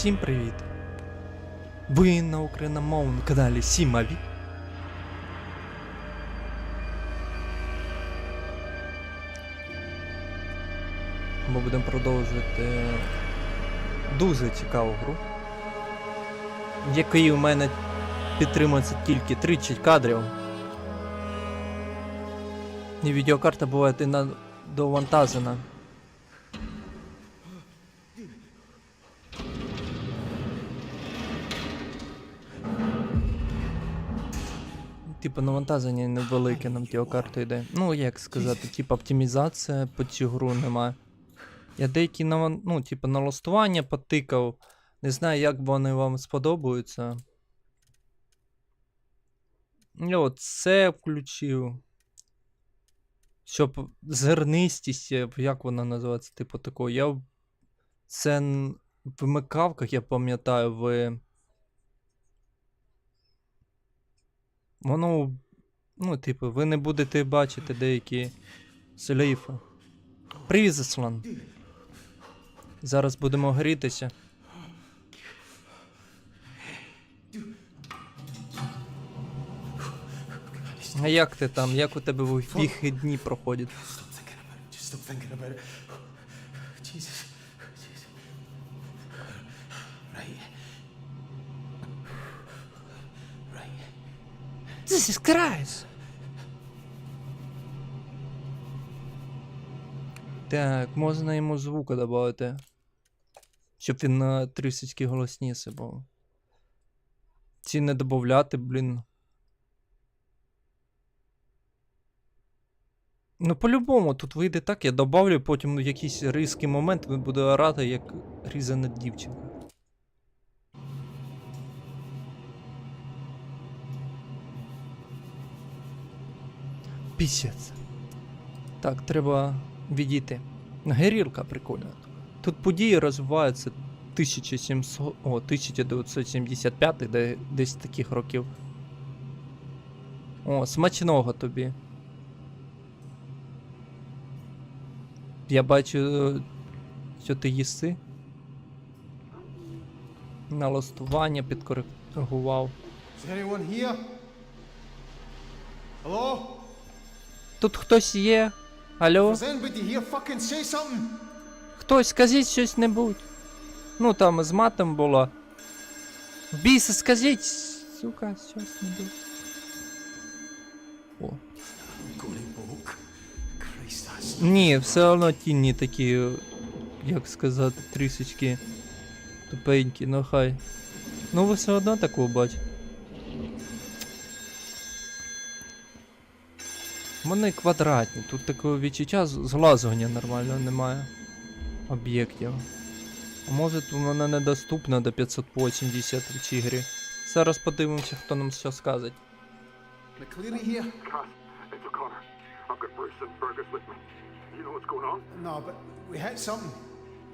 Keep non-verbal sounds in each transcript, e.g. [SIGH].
Всім привіт! Ви на україномовному каналі Сімаві. Ми будемо продовжувати дуже цікаву гру, в якій у мене підтримується тільки 30 кадрів. І відеокарта буває довантажена. Типу навантаження невелике нам відеокарту йде. Ну, як сказати, типу оптимізація по цю гру немає. Я деякі наван... ну, типу, налаштування потикав. Не знаю, як вони вам сподобаються. Я от це включив. Щоб зернистість, як вона називається, типу такого. Я це в вмикавках, я пам'ятаю, в. Воно. Ну, типу, ви не будете бачити деякі слейфи. Привіт, Заслан. Зараз будемо грітися. А як ти там? Як у тебе вихідні проходять? Jesus Christ! Так, можна йому звука додати. Щоб він на трішечки голосніше був. Ці не додати, блін. Ну, по-любому, тут вийде так, я добавлю, потім якийсь різкий момент він буде орати, як різана дівчинка. Пісяць. Так, треба відійти. Герілка прикольна. Тут події розвиваються 1700, о, 1975 де, десь таких років. О, смачного тобі. Я бачу, що ти їси. Налаштування підкоригував. Is anyone here? Hello? Тут хтось є. Алло? Хтось скажіть щось небудь. Ну там з матом було. Біса, скажіть, сука, щось небудь. О. Ні, все одно тіні такі, як сказати, трішечки тупенькі, ну хай. Ну ви все одно такого бачите. Вони квадратні, тут такого відчуття зглазування нормально немає об'єктів. А може тут вона недоступна до 580 в цій грі. Зараз подивимося, хто нам що скаже. You know what's going on? No, but we hit something.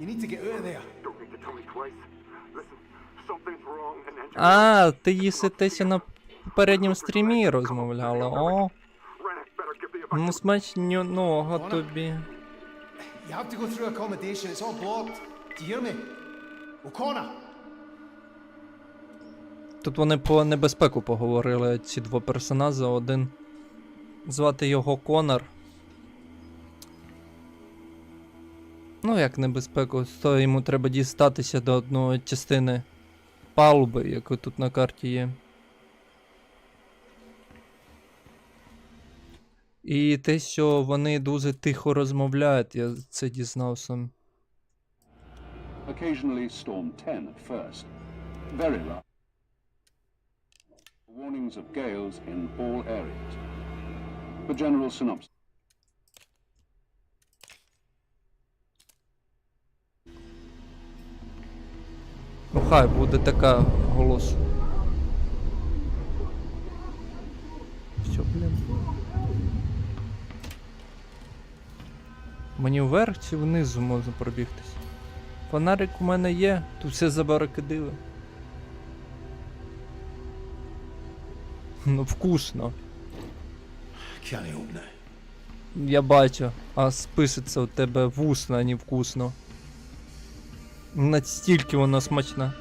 You need to get out of there. Don't need to tell me twice. Listen, something's wrong in engineering. А, ти їситеся на попередньому стрімі розмовляла. О, ну смачнього тобі. You have to go through accommodation. It's all blocked. Do you hear me? O'Connor! Тут вони по небезпеку поговорили, ці два персонажі. Один звати його Конор. Ну, як небезпеку, то йому треба дістатися до одної частини палуби, яка тут на карті є. І те, що вони дуже тихо розмовляють, я це дізнався. occasionally Storm 10 at first. Very loud. Warnings of gales in all areas. The general synopsis. Ну хай буде така голос. Що, блін? Мені вверх чи внизу можна пробігтись? Фонарик у мене є, тут все забаракадили. Ну, вкусно. Я бачу, а списиться у тебе вусно, а не вкусно. Настільки вона смачна.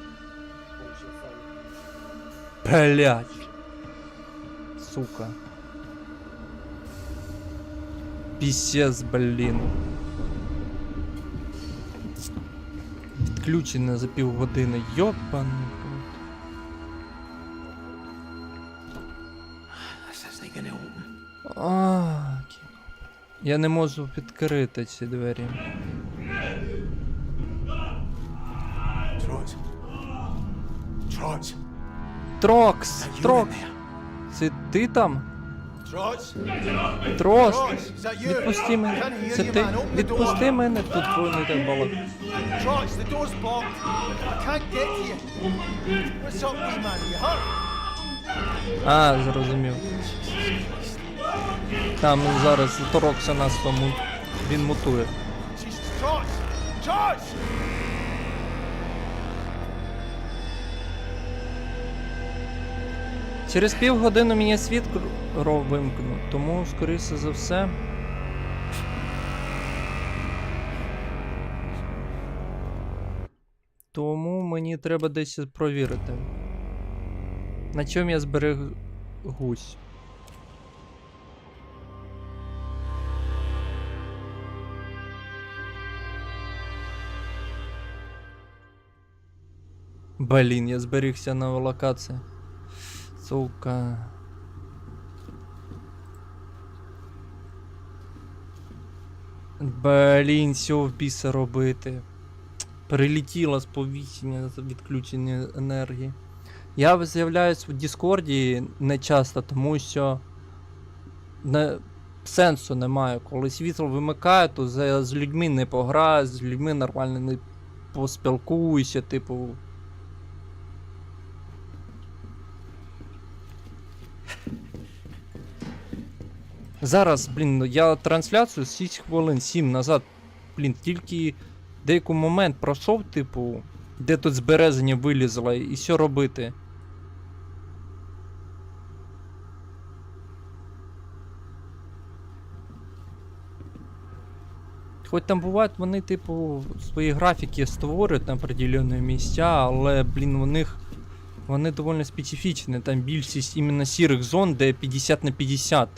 Блять. Сука. Пісец, блін. Відключене за півгодини. Йопан. А, Я не можу відкрити ці двері. Трокс! In Трокс! there? Це ти там? Трос! Відпусти мене. Це ти? Відпусти мене, тут man? You hurt? А, зрозумів. Там зараз Трокса нас тому. Він мутує. Через півгодини мені світло вимкну, тому, скоріше за все. Тому мені треба десь провірити. На чому я зберегусь. Блін, я зберігся на локації. Сука. Блін, що в біса робити? Прилетіло сповіщення за відключення енергії. Я з'являюсь в Діскорді не часто, тому що не, сенсу немає. Коли світло вимикає, то з, з людьми не пограю, з людьми нормально не поспілкуюся, типу. Зараз, блін, я трансляцію 6 хвилин, 7 назад, блін, тільки деякий момент пройшов, типу, де тут збереження вилізло, і що робити. Хоч там бувають, вони, типу, свої графіки створюють на определені місця, але, блін, у них вони доволі специфічні. Там більшість іменно сірих зон, де 50 на 50.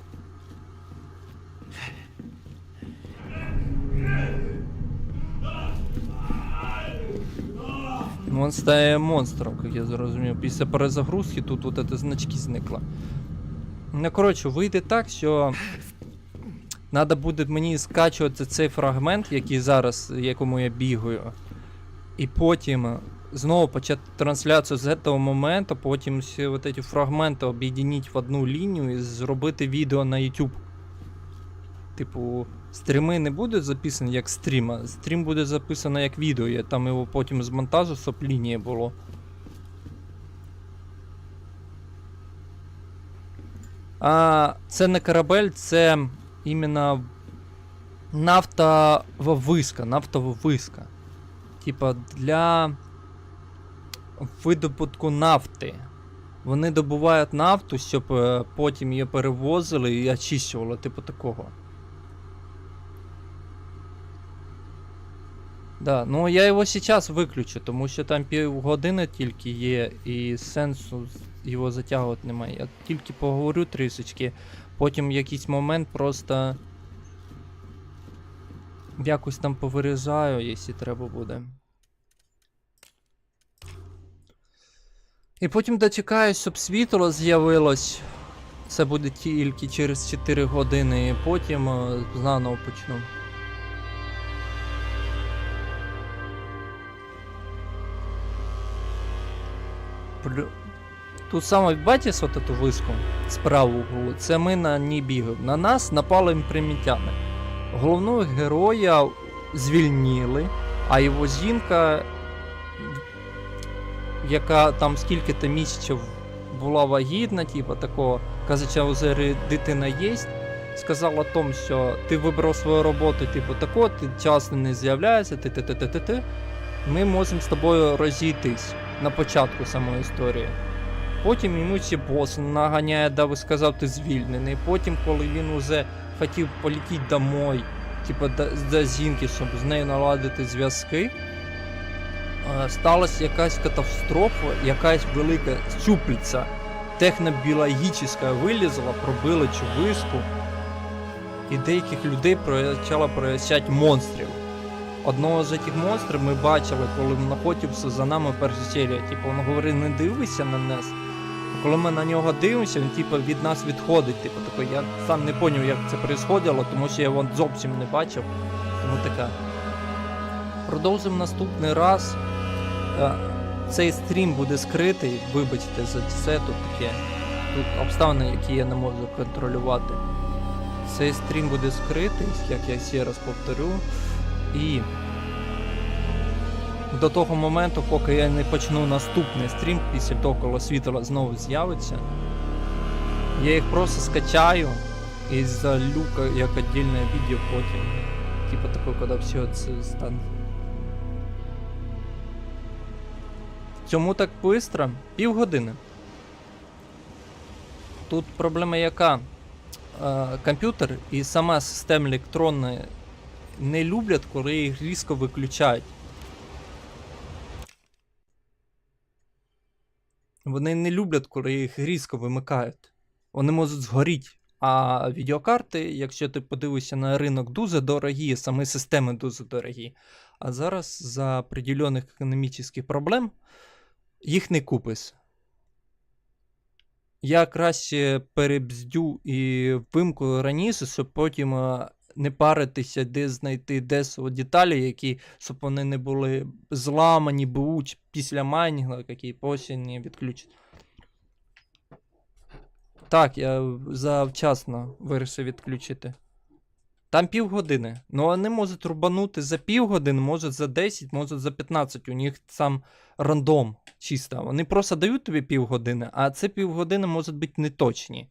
Он стає монстром, як я зрозумів. Після перезагрузки тут от эти значки зникли. Ну, коротше, вийде так, що. Надо буде мені скачувати цей фрагмент, який зараз, якому я бігаю. І потім знову почати трансляцію з цього моменту, потім всі от ці фрагменти об'єднати в одну лінію і зробити відео на YouTube. Типу, стріми не будуть записані як стрім, а стрім буде записано як відео. Я там його потім з монтажу, щоб лінія було. А це не корабель, це іменно нафтова виска, нафтова виска. Типа для видобутку нафти. Вони добувають нафту, щоб е, потім її перевозили і очищували, типу такого. Да, ну я його зараз виключу, тому що там півгодини тільки є, і сенсу його затягувати немає. Я тільки поговорю трішечки, потім якийсь момент просто якось там повирізаю, якщо треба буде. І потім дочекаюсь, щоб світло з'явилось. Це буде тільки через 4 години, і потім е, заново почну. Тут саме бачиш от эту виску справа углу, це ми на ній бігаємо. На нас напали імпримітяни. Головного героя звільнили, а його жінка, яка там скільки-то місяців була вагітна, типу такого, казача вже дитина є, сказала тому, що ти вибрав свою роботу, типу тако, ти часто не з'являєшся, ти ти ти ти ти Ми можемо з тобою розійтись на початку самої історії. Потім йому ще бос наганяє, да ви сказав, ти звільнений. Потім, коли він уже хотів полетіти домой, типу до, до щоб з нею наладити зв'язки. е, сталася якась катастрофа, якась велика щупlicя технобіологічна вилізла, пробила вишку, і деяких людей почало проявляти монстрів. Одного з цих монстрів ми бачили, коли він знаходився за нами перша серія. Типу, він говорив, не дивися на нас. А коли ми на нього дивимося, він типу, від нас відходить. Типу, такий, я сам не зрозумів, як це відбувалося, тому що я його зовсім не бачив. Тому така. Продовжимо наступний раз. Е, Цей стрім буде скритий, вибачте за це тут таке. Тут обставини, які я не можу контролювати. Цей стрім буде скритий, як я ще раз повторю. І до того моменту, поки я не почну наступний стрім, після того, коли світло знову з'явиться, я їх просто скачаю і залю ка- як віддільне відео потім. Типа такое, коли все це стане. Чому так швидко? Півгодини. Тут проблема яка? Е, комп'ютер і сама система електронна не люблять, коли їх різко виключають. Вони не люблять, коли їх різко вимикають. Вони можуть згоріти. А відеокарти, якщо ти подивишся на ринок, дуже дорогі, самі системи дуже дорогі. А зараз за определених економічних проблем їх не купиш. Я краще перебздю і вимкну раніше, щоб потім е, не паритися, де знайти десо деталі, які, щоб вони не були зламані, буть після майнінгу, які потім не відключать. Так, я завчасно вирішив відключити. Там півгодини. Ну вони можуть рубанути за півгодини, можуть за 10, можуть за 15. У них сам рандом чисто. Вони просто дають тобі півгодини, а це півгодини можуть бути неточні.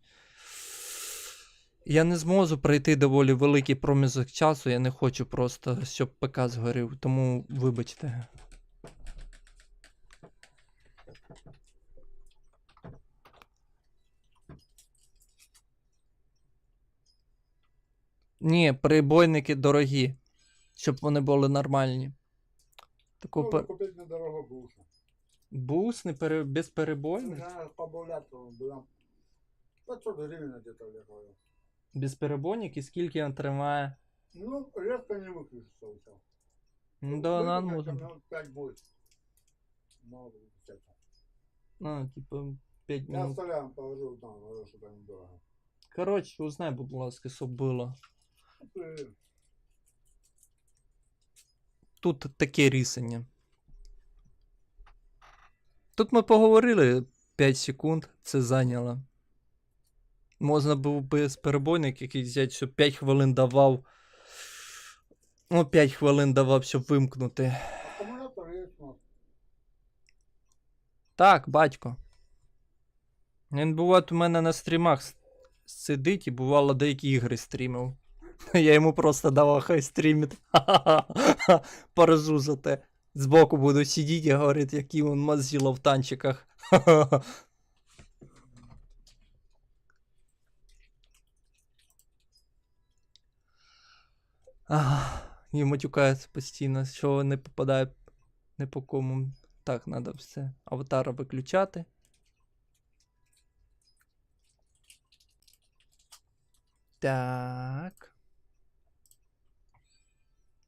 Я не зможу пройти доволі великий проміжок часу, я не хочу просто, щоб ПК згорів, тому вибачте. Ні, перебойники дорогі, щоб вони були нормальні. Таку Ну, пе- купить недорого буша. Бус не пере... безперебойний? Я побавляти була. 500 гривень где-то лягає. Безперебойник і скільки він тримає? Ну, резко не выключится у тебя. Ну да, нам можна. Минут 5 будет. Мало будет Ну, типу, 5 Я минут. оставляю, положу там, говорю, что там недорого. Коротше, узнай, будь ласка, щоб було. Ну, Тут таке рішення. Тут ми поговорили 5 секунд, це зайняло. Можна був би перебойник якийсь взяти, щоб 5 хвилин давав. Ну, 5 хвилин давав, щоб вимкнути. Так, батько. Він буває у мене на стрімах сидить і бувало деякі ігри стрімив. [LAUGHS] Я йому просто давав хай стрімить. [LAUGHS] Ха-ха-ха. Поржу за те. Збоку буду сидіти і говорити, які він мазіло в танчиках. [LAUGHS] Ха-ха-ха. І матюкається постійно, що не попадає не по кому. Так, треба все. Аватара виключати. Так.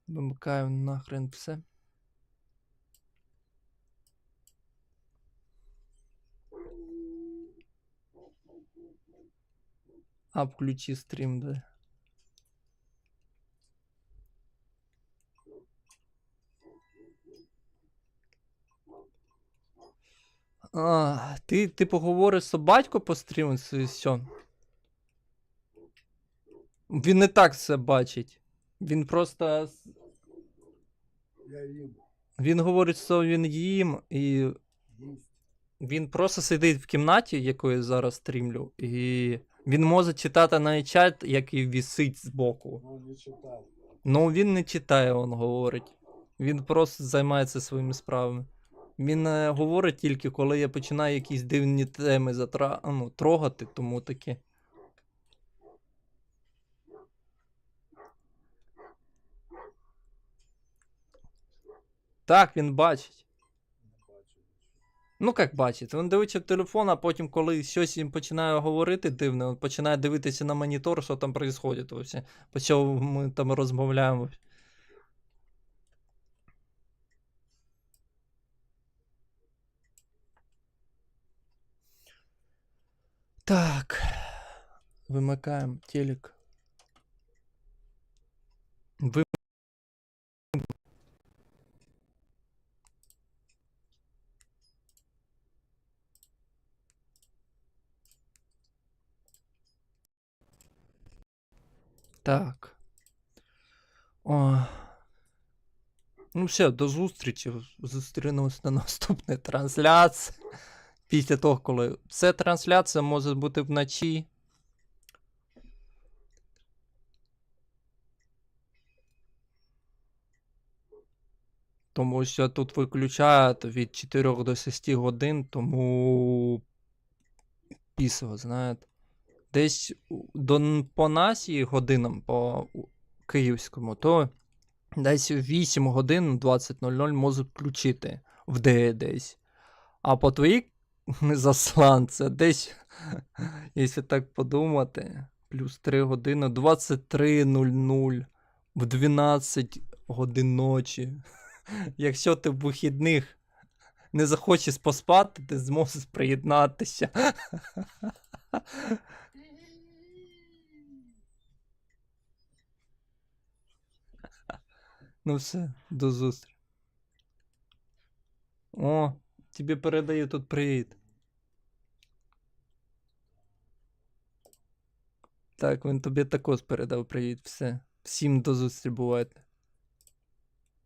Вимикаю нахрен все. А, включи стрім, да. А, ти, ти поговориш з батько по стріму, все. Він не так це бачить. Він просто. Я им. Він говорить, що він їм, і він просто сидить в кімнаті, яку я зараз стрімлю, і він може читати навіть чат, який вісить збоку. Но не читает. Ну він не читає, він говорить. Він просто займається своїми справами. Він е, говорить тільки, коли я починаю якісь дивні теми затра... ну, трогати, тому таке. Так, він бачить. Ну, як бачите, він дивиться в телефон, а потім, коли щось їм починає говорити дивне, він починає дивитися на монітор, що там відбувається. По чому ми там розмовляємо. Так. Вимикаємо телек. Ви... Так. О. Ну все, до зустрічі. Зустрінемось на наступній [LAUGHS] трансляції. Після того, коли. Це трансляція може бути вночі. Тому що тут виключають від 4 до 6 годин, тому пісо, знаєте. Десь до, по нашій годинам по київському, то десь 8 годин 20.00 можуть включити в ДЕ десь. А по твоїй засланце десь, якщо так подумати, плюс 3 години 23.00 в 12 годин ночі. Якщо ти в вихідних не захочеш поспати, ти зможеш приєднатися. Ну все, до зустрічі. О, тобі передаю тут привіт. Так, він тобі також передав привіт. Все. Всім до зустрічі бувайте.